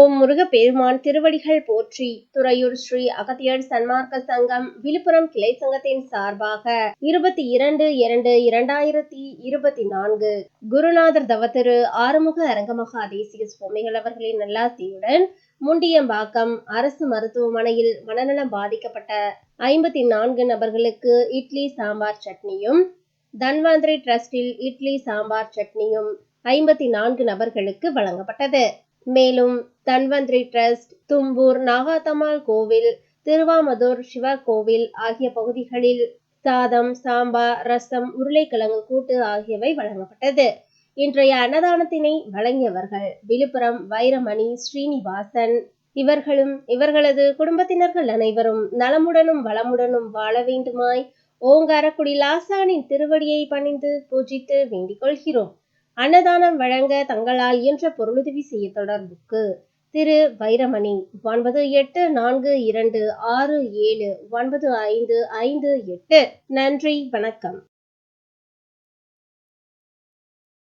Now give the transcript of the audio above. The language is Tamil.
ஓம் முருகப்பெருமான் திருவடிகள் போற்றி துறையூர் ஸ்ரீ அகத்தியர் சன்மார்க்க சங்கம் விழுப்புரம் கிளை சங்கத்தின் சார்பாக இருபத்தி இரண்டு இரண்டு இரண்டாயிரத்தி இருபத்தி நான்கு குருநாதர் தவத்திரு ஆறுமுக அரங்கமகா தேசிய சுவாமிகள் அவர்களின் நல்லாசியுடன் முண்டியம்பாக்கம் அரசு மருத்துவமனையில் மனநலம் பாதிக்கப்பட்ட ஐம்பத்தி நான்கு நபர்களுக்கு இட்லி சாம்பார் சட்னியும் தன்வந்திரி டிரஸ்டில் இட்லி சாம்பார் சட்னியும் ஐம்பத்தி நான்கு நபர்களுக்கு வழங்கப்பட்டது. மேலும் தன்வந்திரி டிரஸ்ட் தும்பூர் நாகாத்தம்மாள் கோவில் திருவாமதூர் சிவ கோவில் ஆகிய பகுதிகளில் சாதம் சாம்பார் ரசம் உருளைக்கிழங்கு கூட்டு ஆகியவை வழங்கப்பட்டது. இன்றைய அன்னதானத்தினை வழங்கியவர்கள் விழுப்புரம் வைரமணி ஸ்ரீனிவாசன். இவர்களும் இவர்களது குடும்பத்தினர்கள் அனைவரும் நலமுடனும் வளமுடனும் வாழ வேண்டுமாய் ஓங்காரக்குடி லாசானின் திருவடியை பணிந்து பூஜித்து வேண்டிக் கொள்கிறோம். அன்னதானம் வழங்க தங்களால் இயன்ற பொருளுதவி செய்ய தொடர்புக்கு திரு வைரமணி ஒன்பது எட்டு நான்கு இரண்டு ஆறு ஏழு ஒன்பது ஐந்து ஐந்து எட்டு. நன்றி வணக்கம்.